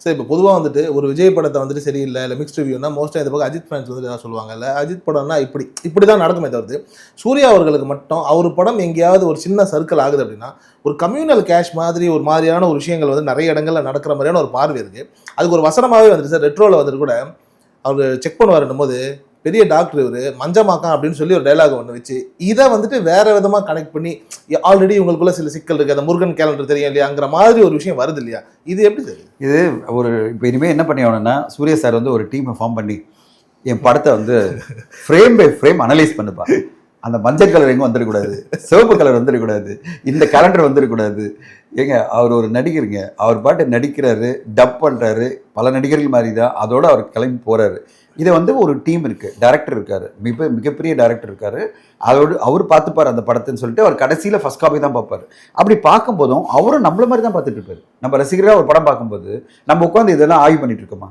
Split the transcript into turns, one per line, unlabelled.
சரி இப்போ பொதுவாக வந்துட்டு ஒரு விஜய் படத்தை வந்துட்டு சரியில்லை இல்லை மிக்ஸ்ட் ரிவ்யூனா மோஸ்ட்டாக இந்த பக்கம் அஜித் ஃபேன்ஸ் வந்துட்டு ஏதாவது சொல்லுவாங்கல்ல அஜித் படம்னா இப்படி இப்படி தான் நடக்குமே தவிர்த்து சூர்யா அவர்களுக்கு மட்டும் அவர் படம் எங்கேயாவது ஒரு சின்ன சர்க்கிள் ஆகுது அப்படின்னா ஒரு கம்யூனல் கேஷ் மாதிரி ஒரு மாதிரியான ஒரு விஷயங்கள் வந்து நிறைய இடங்களில் நடக்கிற மாதிரியான ஒரு பார்வை இருக்குது அதுக்கு ஒரு வசனமாகவே வந்துட்டு சார் ரெட்ரோவில் வந்துட்டு கூட அவர் செக் பண்ணுவாருன்னும் போது பெரிய டாக்டர் இவர் மஞ்சமாக்கா அப்படின்னு சொல்லி ஒரு டைலாக் ஒன்று வச்சு இதை வந்துட்டு வேற விதமா கனெக்ட் பண்ணி ஆல்ரெடி உங்களுக்குள்ள சில சிக்கல் இருக்கு. அந்த முருகன் கேலண்டர் தெரியும் இல்லையாங்கிற மாதிரி ஒரு விஷயம் வருது இல்லையா? இது எப்படி தெரியும்
இது ஒரு இப்போ இனிமேல் என்ன பண்ணி ஆகணும்னா சூர்யா சார் வந்து ஒரு டீமை ஃபார்ம் பண்ணி என் படத்தை வந்து ஃப்ரேம் பை ஃப்ரேம் அனலைஸ் பண்ணுப்பா. அந்த மஞ்சள் கலர் எங்கே வந்துடக்கூடாது சிவப்பு கலர் வந்துடக்கூடாது இந்த கலண்டர் வந்துடக்கூடாது ஏங்க அவர் ஒரு நடிகருங்க. அவர் பாட்டு நடிக்கிறாரு டப் பண்ணுறாரு பல நடிகர்கள் மாதிரி தான் அதோட அவர் கிளம்பி போகிறாரு இதை வந்து ஒரு டீம் இருக்குது டேரக்டர் இருக்கார். மிக மிகப்பெரிய டேரக்டர் இருக்கார். அதோடு அவர் பார்த்துப்பார் அந்த படத்துன்னு சொல்லிட்டு அவர் கடைசியில் ஃபஸ்ட் காப்பி தான் பார்ப்பாரு. அப்படி பார்க்கும்போதும் அவரும் நம்மள மாதிரி தான் பார்த்துட்டு இருப்பார். நம்ம ரசிகராக ஒரு படம் பார்க்கும்போது நம்ம உட்காந்து இதெல்லாம் ஆய்வு பண்ணிட்டு இருக்கோமா?